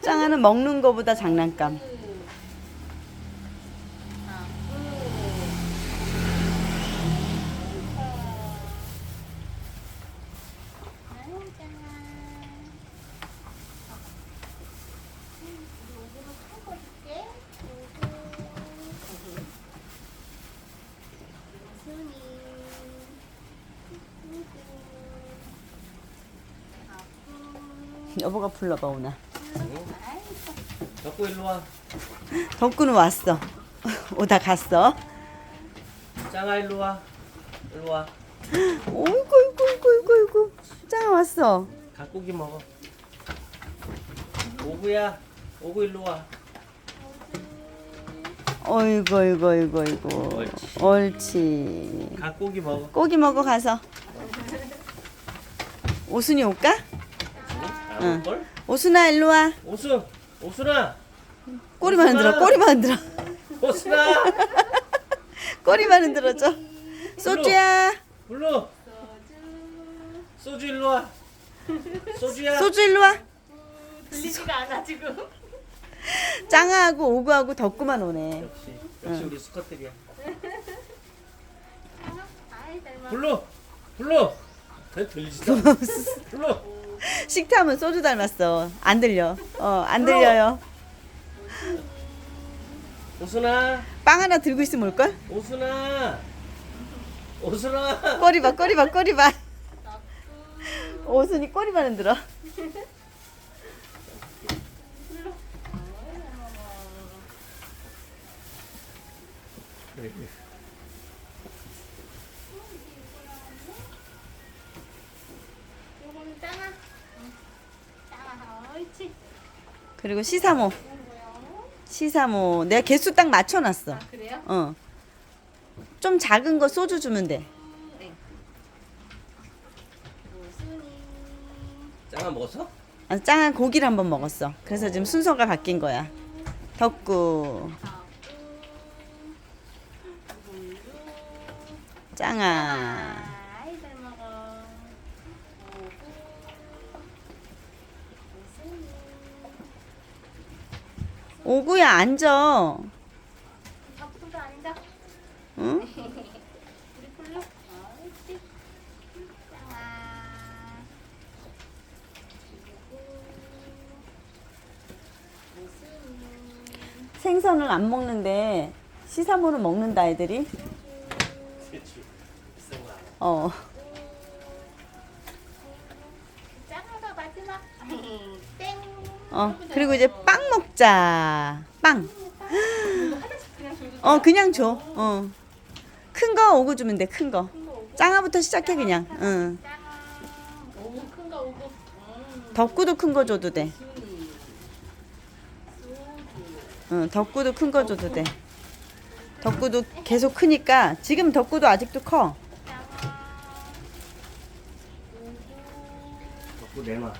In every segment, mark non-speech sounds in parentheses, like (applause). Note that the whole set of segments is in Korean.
짱아는 먹는 거보다 장난감. 여보가 불러봐 오나. 덕구 일로 와. 덕구는 왔어. (laughs) 오다 갔어. 짱아 일로 와. 일로 와. 어이구 어이구 어이구 어이구 어이구. 짱아 왔어. 닭고기 먹어. 오구야. 오구 일로 와. 어이구 어이구 어이구 어이구. 옳지. 옳지. 닭고기 먹어. 고기 먹어 가서. 오순이 올까? 안 응. 오순아 일로 와. 오순. 오순아. 꼬리만 흔들어. 꼬리만 흔들어. 오순아. (laughs) 꼬리만 흔들어줘. 소주야. 불러. 소주 일로 와. 소주야. 소주 일로 와. 들리지가 않아 지금. (laughs) 짱아하고 오구하고 덕구만 오네. 역시. 역시 우리 수컷들이야. 아이 닮아. 불러. 불러. 왜 들리지도 않아. (laughs) 불러. (laughs) 식탐은 소주 닮았어. 안 들려. 어, 안 들려요. 오순아. 빵 하나 들고 있으면 올걸? 오순아. 오순아. 꼬리 봐, 꼬리 봐, 꼬리 봐. 오순이 꼬리만 흔들어. 옳지. 그리고 시사모. 시사모. 내가 개수 딱 맞춰놨어. 아 그래요? 어. 좀 작은 거 소주 주면 돼. 네. 짱아 먹었어? 아, 짱한 고기를 한번 먹었어. 그래서 지금 순서가 바뀐 거야. 덕구, 짱아. 아이 잘 먹어. 오순이. 오구야 앉아. 덕분도 아니다. 응? 우리 불러. 옳지. 생선을 안 먹는데 시사모는 먹는다 애들이. 어. 짱아가 마지막. 땡. 어. 그리고 이제 빵 먹자. 빵. 어 그냥 줘. 어. 큰 거 오구 주면 돼. 큰 거. 짱아부터 시작해 그냥. 응. 오고 오고. 음. 덕구도 큰 거 줘도 돼. 응. 덕구도 큰 거 줘도 돼. 덕구도 계속 크니까 지금 덕구도 아직도 커. 덕구 내놔.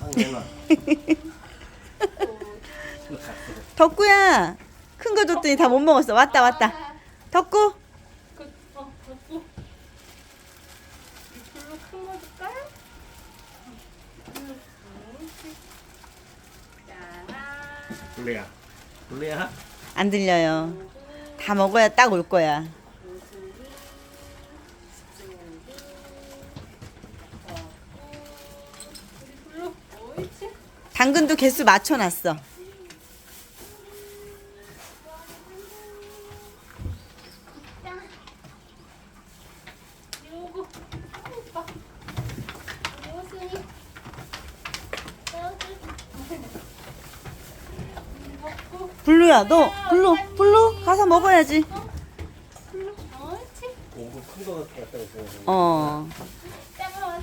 빵 내놔. (laughs) 덕구야. 큰 거 줬더니 다 못 먹었어. 왔다 왔다. 덕구. 그, 어, 덮고. 이걸로 큰 거 줄까? 음, 옳지. 짱아. 블루야. 블루야. 안 들려요. 다 먹어야 딱 올 거야. 당근도 개수 맞춰놨어. 짱아. 요거. 오빠. 오순이. 소주. 먹고. 블루야, 너 블루 블루 가서 먹어야지. 갖다 줘. 어. 왔어.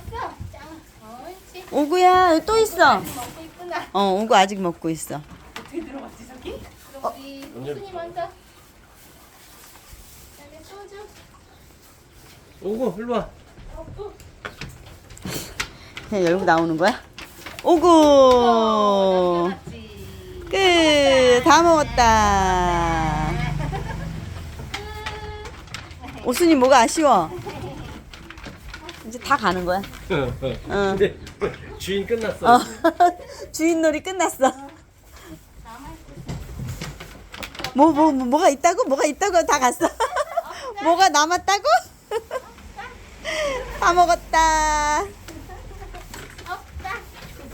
짱아. 옳지. 오구야, 또 있어. 어, 오구 아직 먹고 있어. 어떻게 들어갔지 저기? 그럼 우리 언제- 오순이 먼저. 여기 소주. 오구 일로 와. 그냥 열고 나오는 거야? 어, 오구. 다 먹었다. 오순이 뭐가 아쉬워? 이제 다 가는 거야. 응. 응. 근데 주인 끝났어. 어. (laughs) 주인 놀이 끝났어. 뭐, 뭐, 뭐, 뭐가 있다고? 뭐가 있다고 다 갔어. (laughs) 뭐가 남았다고? (laughs) 다 먹었다.